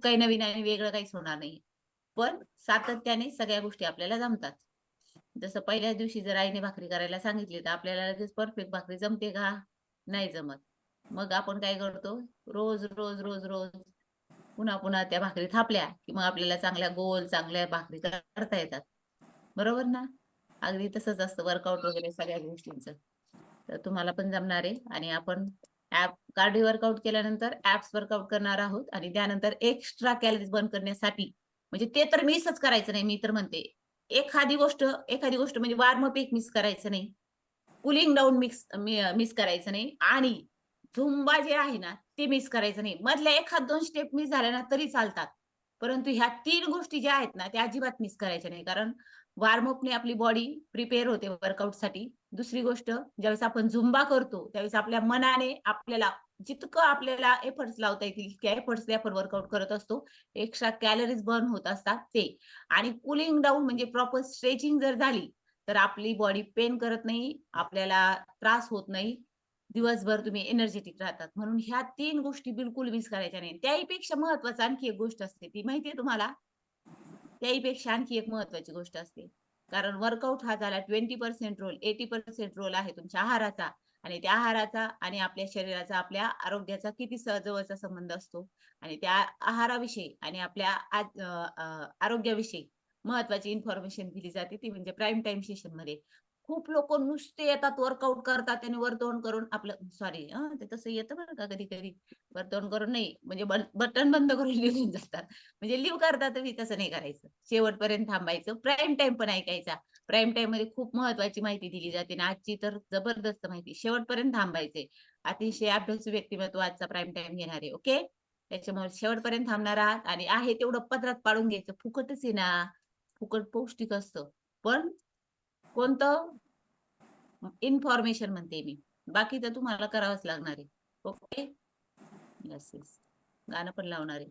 काही नवीन आणि वेगळं काहीच होणार नाही. पण सातत्याने सगळ्या गोष्टी आपल्याला जमतात. जसं पहिल्या दिवशी जर आईने भाकरी करायला सांगितली तर आपल्याला लगेच परफेक्ट भाकरी जमते का? नाही जमत. मग आपण काय करतो? रोज रोज रोज रोज पुन्हा पुन्हा त्या भाकरी थापल्या की मग आपल्याला चांगल्या गोल चांगल्या भाकरी करता येतात. बरोबर ना? अगदी तसंच असतं वर्कआउट वगैरे सगळ्या गोष्टींचं. तर तुम्हाला पण जमणार आहे आणि आपण ऍप कार्डिओ वर्कआउट केल्यानंतर ऍप्स वर्कआउट करणार आहोत आणि त्यानंतर एक्स्ट्रा कॅलरीज बर्न करण्यासाठी म्हणजे ते तर मिसच करायचं नाही मी तर म्हणते. एखादी गोष्ट एखादी गोष्ट म्हणजे वार्मअप एक मिस करायचं नाही. कुलिंग डाऊन मिक्स मिस करायचं नाही आणि झुंबा जे आहे ना ते मिस करायचं नाही. मधल्या एखाद दोन स्टेप मिस झाल्या ना तरी चालतात. परंतु ह्या तीन गोष्टी ज्या आहेत ना त्या अजिबात मिस करायच्या नाही. कारण वार्मअपने आपली बॉडी प्रिपेअर होते वर्कआउटसाठी दुसरी गोष्ट ज्यावेळेस आपण झुंबा करतो त्यावेळेस आपल्या मनाने आपल्याला जितकं आपल्याला एफर्ट्स लावता येतील त्या एफर्ट्स आपण वर्कआउट करत असतो. एक्स्ट्रा कॅलरीज बर्न होत असतात ते. आणि कुलिंग डाऊन म्हणजे प्रॉपर स्ट्रेचिंग जर झाली तर आपली बॉडी पेन करत नाही आपल्याला त्रास होत नाही. दिवसभर तुम्ही एनर्जेटिक राहतात. म्हणून ह्या तीन गोष्टी बिलकुल मिस करायच्या नाही. त्याहीपेक्षा महत्वाचं आणखी एक गोष्ट असते. ती माहितीये तुम्हाला? त्याहीपेक्षा आणखी एक महत्वाची गोष्ट असते. कारण वर्कआउट हा झाला twenty percent role eighty percent role आहे तुमच्या आहाराचा. आणि त्या आहाराचा आणि आपल्या शरीराचा आपल्या आरोग्याचा किती सहजवळचा संबंध असतो. आणि त्या आहाराविषयी आणि आपल्या आरोग्याविषयी महत्वाची इन्फॉर्मेशन दिली जाते ती म्हणजे प्राईम टाइम सेशनमध्ये. खूप लोक नुसते येतात वर्कआउट करतात आणि वर्तवण करून आपलं सॉरी ते तसं येतं बरं का कधी कधी वर्तवण करून नाही म्हणजे बटन बंद करून लिहून जातात. म्हणजे लिव्ह करतात मी तसं नाही करायचं. शेवटपर्यंत थांबायचं. प्राईम टाइम पण ऐकायचा. प्राईम टाइममध्ये खूप महत्वाची माहिती दिली जाते आणि आजची तर जबरदस्त माहिती. शेवटपर्यंत थांबायचे. अतिशय अभ्यासू व्यक्तिमत्व आजचा प्राईम टाइम घेणार आहे ओके त्याच्यामुळे शेवटपर्यंत थांबणार आहात आणि आहे तेवढं पत्रात पाडून घ्यायचं. फुकटच आहे ना. फुकट पौष्टिक असतं. पण कोणतं? इन्फॉर्मेशन म्हणते मी. बाकी तर तुम्हाला करावंच लागणार आहे. ओके यस गाणं पण लावणार आहे.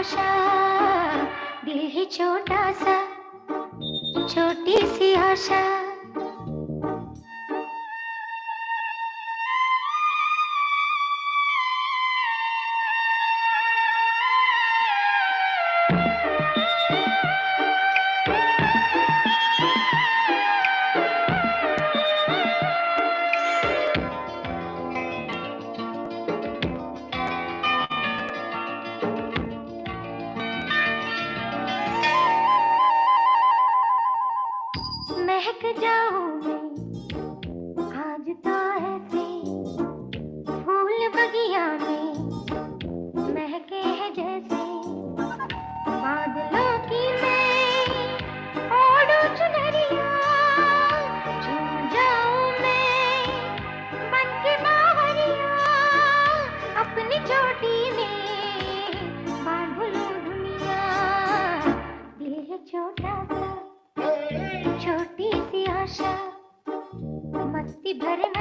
आशा दिल ही छोटा सा छोटी सी आशा. मस्ती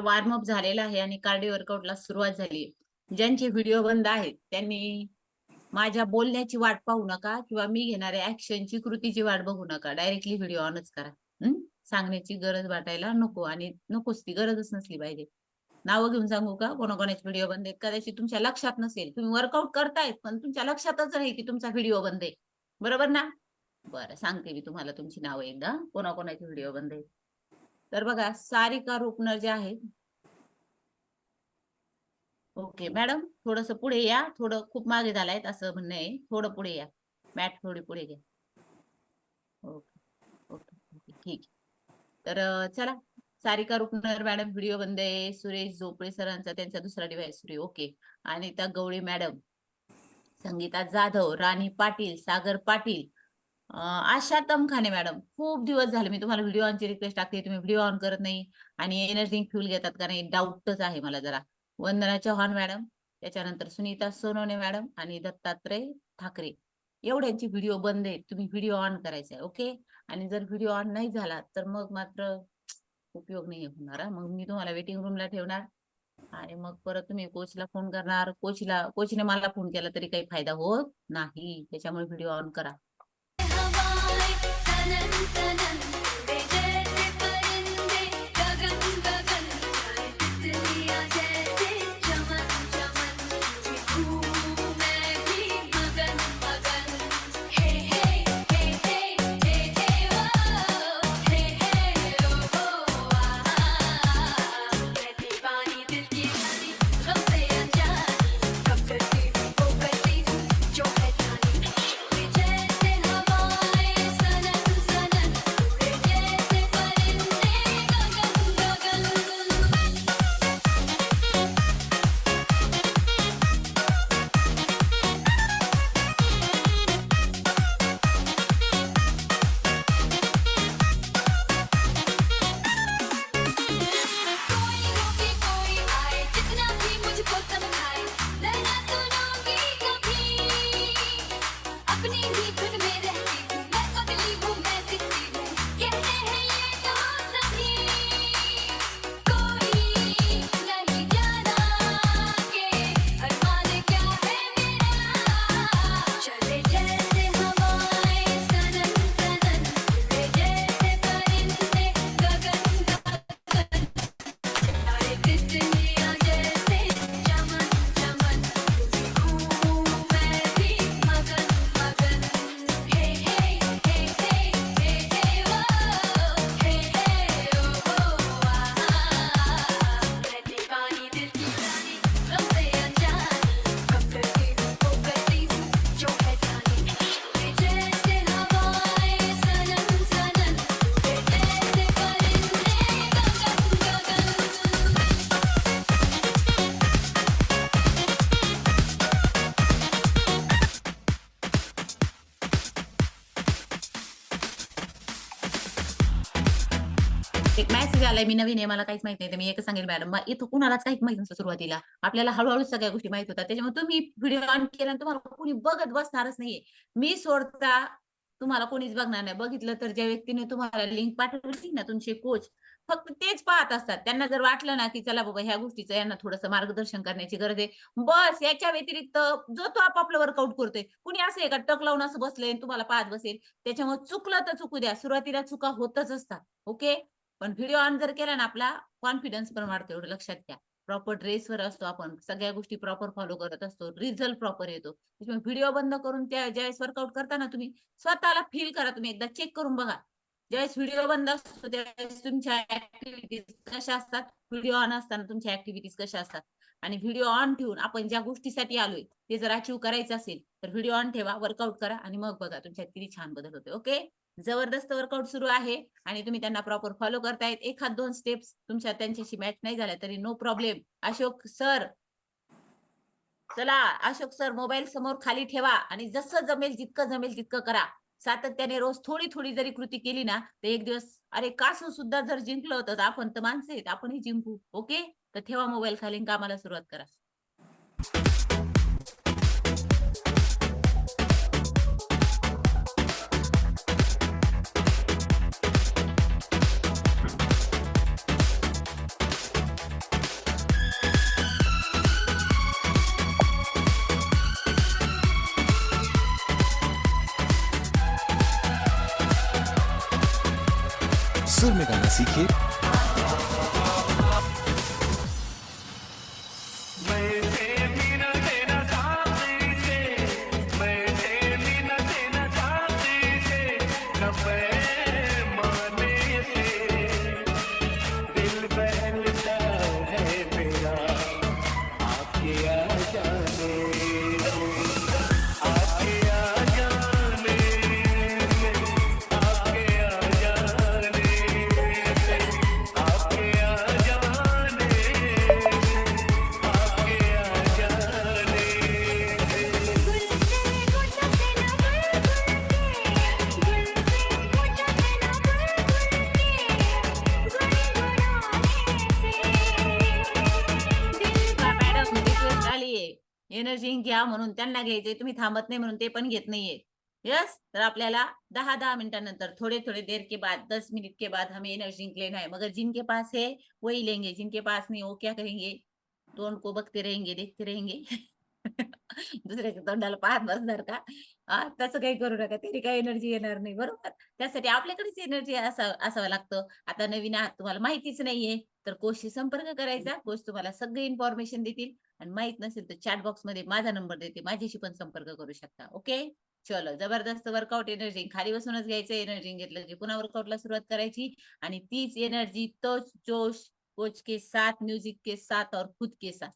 वॉर्मअप झालेला आहे आणि कार्डिओ वर्कआउटला सुरुवात झाली ज्यांचे व्हिडिओ बंद आहेत त्यांनी माझ्या बोलण्याची वाट पाहू नका किंवा मी घेणाऱ्या ऍक्शनची कृतीची वाट बघू नका. डायरेक्टली व्हिडिओ ऑनच करा. सांगण्याची गरज वाटायला नको आणि नकोच ती गरजच नसली पाहिजे. नावं घेऊन सांगू का? कोणाकोणाचे व्हिडिओ बंद आहेत? कदाचित तुमच्या लक्षात नसेल. तुम्ही वर्कआउट करतायत पण तुमच्या लक्षातच नाही की तुमचा व्हिडिओ बंद आहे. बरोबर ना? बरं सांगते मी तुम्हाला तुमची नावं एकदा. कोणाकोणाचे व्हिडिओ बंद आहेत? तर बघा सारिका रुपनर जे आहेत ओके मॅडम थोडस पुढे या. थोडं खूप मागे झालंय असं म्हणणं आहे. थोडं पुढे या. मॅट थोडी पुढे घ्या. ओके ओके ओके ठीक आहे. तर चला. सारिका रुपनर मॅडम व्हिडिओ बंद आहे. सुरेश झोपळे सरांचा त्यांचा दुसरा डिव्हाइस सुरू okay. Anita Gawali madam Sangeeta Jadhav Rani Patil Sagar Patil Asha Tamkhane madam खूप दिवस झाले मी तुम्हाला व्हिडिओ ऑनची रिक्वेस्ट टाकते तुम्ही व्हिडिओ ऑन करत नाही आणि एनर्जी फ्युल घेतात का नाही डाऊटच आहे मला जरा. वंदना चव्हाण मॅडम त्याच्यानंतर सुनीता सोनवणे मॅडम आणि दत्तात्रय ठाकरे. एवढ्यांची व्हिडिओ बंद आहे तुम्ही व्हिडिओ ऑन करायचा आहे ओके? आणि जर व्हिडिओ ऑन नाही झाला तर मग मात्र उपयोग नाही होणार मग मी तुम्हाला वेटिंग रूमला ठेवणार आणि मग परत तुम्ही कोचला फोन करणार. कोचला कोचने मला फोन केला तरी काही फायदा होत नाही त्याच्यामुळे व्हिडिओ ऑन करा. सनन सनन आलाय मी नवीन आहे मला काहीच माहीत नाही. तर मी एकच सांगेल मॅडम इथं कुणालाच काहीच माहीत नसतं सुरुवातीला. आपल्याला हळूहळू सगळ्या गोष्टी माहीत होतात. त्याच्यामुळे तुम्ही व्हिडिओ ऑन केला तुम्हाला कोणी बघत बसणारच नाहीये. मी सोडता तुम्हाला कोणीच बघणार नाही. बघितलं तर ज्या व्यक्तीने तुम्हाला लिंक पाठवली ना तुमचे कोच फक्त तेच पाहत असतात. त्यांना जर वाटलं ना की चला बाबा ह्या गोष्टीचं यांना थोडंसं मार्गदर्शन करण्याची गरज आहे. बस याच्या व्यतिरिक्त जो तो आपापलं वर्कआउट करतोय कुणी असं आहे का टक लावून असं बसलंय तुम्हाला पाहत बसेल त्याच्यामुळे चुकलं तर चुकू द्या. सुरुवातीला चुका होतच असतात. ओके? पण व्हिडिओ ऑन जर केला ना आपला कॉन्फिडन्स पण वाढतो एवढं लक्षात घ्या. प्रॉपर ड्रेसवर असतो आपण सगळ्या गोष्टी प्रॉपर फॉलो करत असतो रिझल्ट प्रॉपर येतो. त्याच्यामुळे व्हिडिओ बंद करून त्या ज्यावेळेस वर्कआउट करताना तुम्ही स्वतःला फील करा तुम्ही एकदा चेक करून बघा. ज्यावेळेस व्हिडिओ बंद असतो त्यावेळेस तुमच्या ऍक्टिव्हिटीज कशा असतात? व्हिडिओ ऑन असताना तुमच्या ऍक्टिव्हिटीज कशा असतात? आणि व्हिडिओ ऑन ठेवून आपण ज्या गोष्टीसाठी आलोय ते जर अचीव करायचं असेल तर व्हिडिओ ऑन ठेवा वर्कआउट करा आणि मग बघा तुमच्यात किती छान बदल होते ओके जबरदस्त वर्कआउट सुरू आहे आणि तुम्ही त्यांना प्रॉपर फॉलो करतायत. एखाद दोन स्टेप्स तुमच्या त्यांच्याशी मॅच नाही झाल्या तरी नो प्रॉब्लेम अशोक सर चला अशोक सर मोबाईल समोर खाली ठेवा आणि जसं जमेल जितकं जमेल तितकं करा. सातत्याने रोज थोडी थोडी जरी कृती केली ना तर एक दिवस अरे कासून सुद्धा जर जिंकलं होतं तर आपण तर माणसं आहेत आपणही जिंकू. ओके तर ठेवा मोबाईल खाली कामाला सुरुवात करा. घ्या म्हणून त्यांना घ्यायचे तुम्ही थांबत नाही म्हणून ते पण घेत नाहीये. यस? तर आपल्याला दहा दहा मिनटानंतर थोड़े थोड़े देर के बाद दस मिनट के बाद हमें एनर्जी लेना है मगर जिनके पास है वही लेंगे. जिनके पास नहीं वो क्या करेंगे? तोंड को बघते रहेंगे देखते रहेंगे. दुसऱ्याच्या तोंडाला पाहत बसणार का? हा तसं काही करू नका तरी काही एनर्जी येणार नाही बरोबर? त्यासाठी आपल्याकडेच एनर्जी असा असावं लागतं. आता नवीन आहात तुम्हाला माहितीच नाहीये तर कोचशी संपर्क करायचा कोच तुम्हाला सगळी इन्फॉर्मेशन देतील आणि माहीत नसेल तर चॅट बॉक्समध्ये माझा नंबर देते माझ्याशी पण संपर्क करू शकता ओके? चलो जबरदस्त वर्कआउट एनर्जी खाली बसूनच घ्यायचं एनर्जी घेतलं की पुन्हा वर्कआउटला सुरुवात करायची आणि तीच एनर्जी तोच जोश कोच के साथ म्युझिक के साथ और खुद के साथ.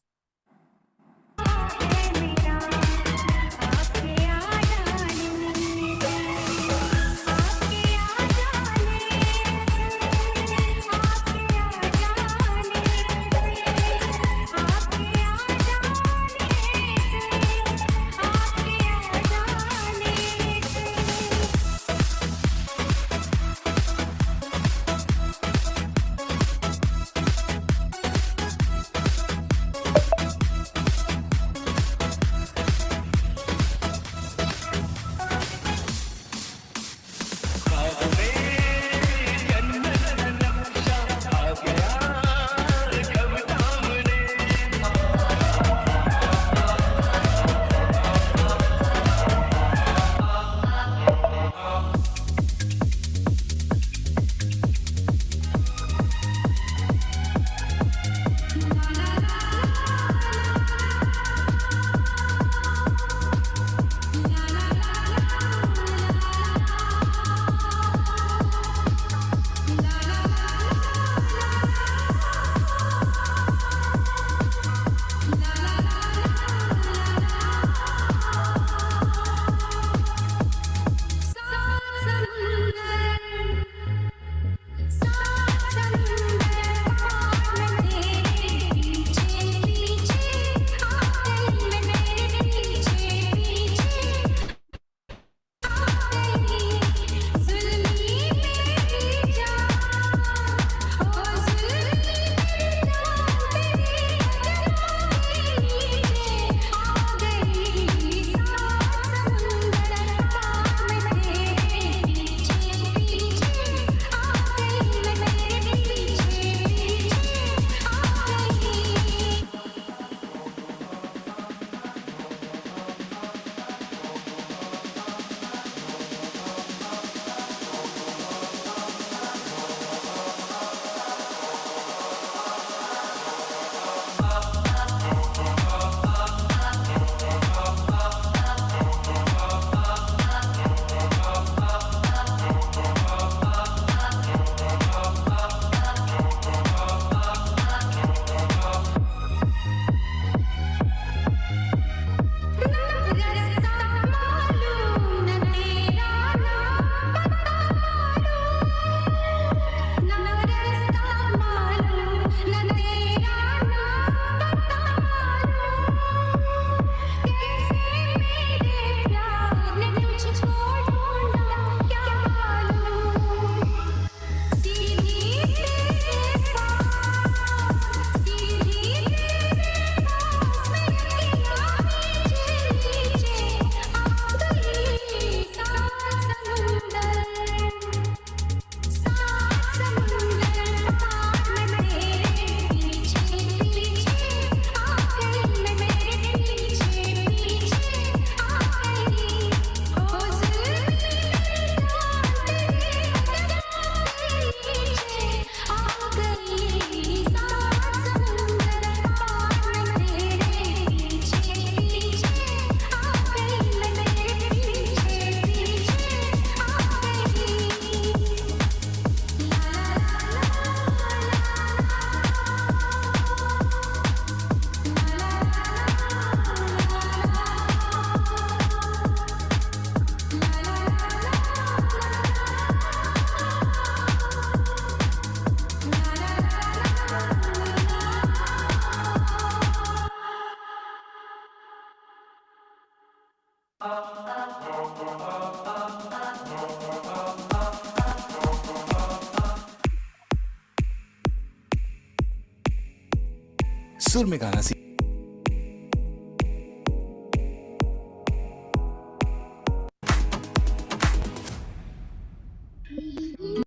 सुर में गाना सीख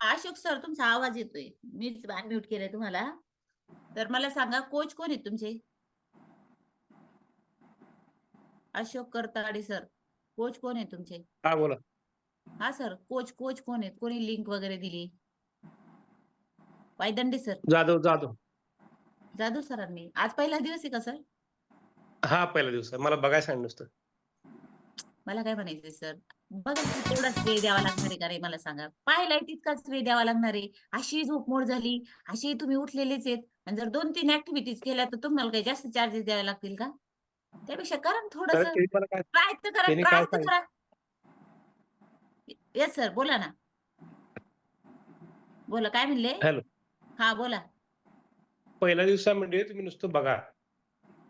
अशोक सर तुमचा आवाज येतोय. मीच अनम्यूट केलंय तुम्हाला. तर मला सांगा कोच कोण आहेत तुमचे? अशोक करताडे सर कोच कोण आहेत तुमचे? हा बोला. हा सर कोच कोच कोण आहेत? कोणी लिंक वगैरे दिली? वायदंडे सर. जाधव जाधव. जाधव सरांनी आज पहिला दिवस आहे का सर? हा पहिला दिवस आहे. मला बघायला सांगितलं नुसतं. मला काय म्हणायचंय सर? बघा तेवढाच वेळ द्यावा लागणार आहे का रे मला सांगा? पाहिलाय तितकाच वेळ द्यावा लागणार आहे. अशी झोपमोड झाली. अशी तुम्ही उठलेलेच आहेत. आणि जर दोन तीन ऍक्टिव्हिटीज केल्या तर तुम्हाला काही जास्त चार्जेस द्यावे लागतील का? त्यापेक्षा करा तर थोडस. त्यांनी मला काय ट्राय तर करा त्यांनी ट्राय तर करा. येस सर बोला ना. बोला काय म्हणले? हॅलो हा बोला. पहिल्या दिवसा म्हणजे तुम्ही नुसतं बघा.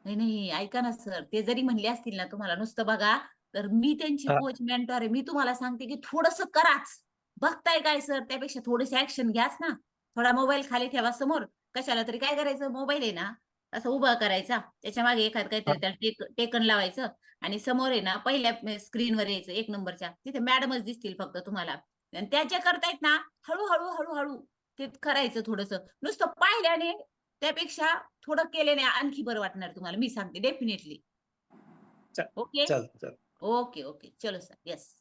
नाही नाही ऐका ना सर. ते जरी म्हणले असतील ना तुम्हाला नुसतं बघा तर मी त्यांची हा. कोच मेंटॉर आहे. मी तुम्हाला सांगते की थोडस कराच. बघताय काय सर? त्यापेक्षा थोडीशी ऍक्शन घ्याच ना. थोडा मोबाईल खाली ठेवा समोर. कशाला तरी काय करायचं? मोबाईल आहे ना. असं उभा करायचा. त्याच्यामागे एखाद काहीतरी त्याला टेक टेकन लावायचं. आणि समोर आहे ना पहिल्या स्क्रीनवर यायचं एक नंबरच्या. तिथे मॅडमच दिसतील फक्त तुम्हाला. आणि त्या ज्या करतायत ना हळूहळू हळूहळू ते करायचं थोडस. नुसतं पाहिल्याने त्यापेक्षा थोडं केल्याने आणखी बरं वाटणार तुम्हाला. मी सांगते डेफिनेटली ओके चल चल ओके ओके चलो सर येस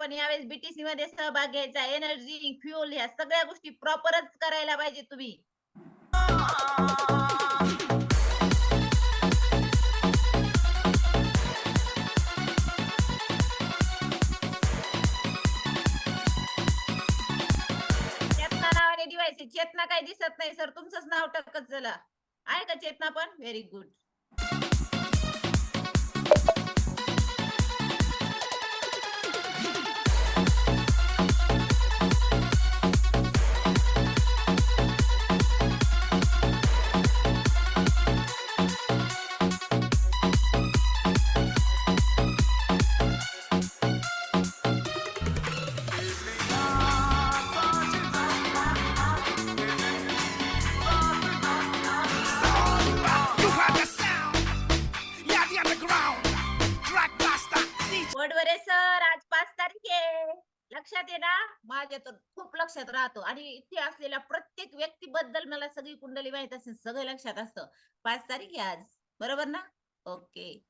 पण यावेळेस बीटीसी मध्ये सहभाग घ्यायचा. एनर्जी फ्युल ह्या सगळ्या गोष्टी प्रॉपरच करायला पाहिजे तुम्ही. चेतना काही दिसत नाही सर. तुमचंच नाव टक्कत झालं. आहे का चेतना पण? व्हेरी गुड लक्षात राहतो. आणि इथे असलेल्या प्रत्येक व्यक्तीबद्दल मला सगळी कुंडली माहीत असेल सगळं लक्षात असतं. पाच तारीख आहे आज. बरोबर ना? ओके.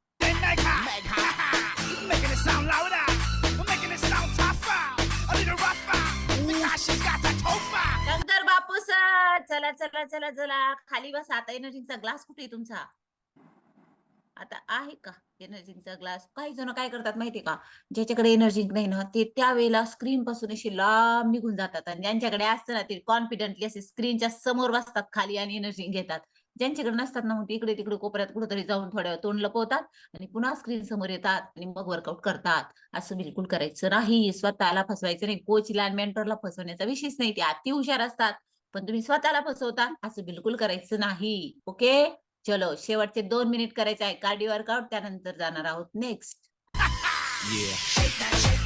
बापू सर चला चला चला चला. खाली बसा. आता एनर्जीचा ग्लास कुठे तुमचा? आता आहे का एनर्जीचा ग्लास काही जण काय करतात माहितीये का? ज्याच्याकडे एनर्जी नाही ना ते त्यावेळेला स्क्रीन पासून अशी लांब निघून जातात आणि ज्यांच्याकडे असतं ना ते कॉन्फिडेंटली असे स्क्रीनच्या समोर बसतात खाली आणि एनर्जी घेतात. ज्यांच्याकडे नसतात ना मग इकडे तिकडे कोपऱ्यात कुठेतरी जाऊन थोड्या वेळ तोंड लपवतात आणि पुन्हा स्क्रीन समोर येतात आणि मग वर्कआउट करतात. असं बिलकुल करायचं नाही. स्वतःला फसवायचं नाही. कोचला आणि मेंटरला फसवण्याचा विषयच नाही. ते अति हुशार असतात. पण तुम्ही स्वतःला फसवता असं बिलकुल करायचं नाही. ओके चलो शेवटचे दोन मिनिट करायचे आहे. कार्डिओ वर्कआउट त्यानंतर जाणार आहोत नेक्स्ट ये शाही क्लास शाही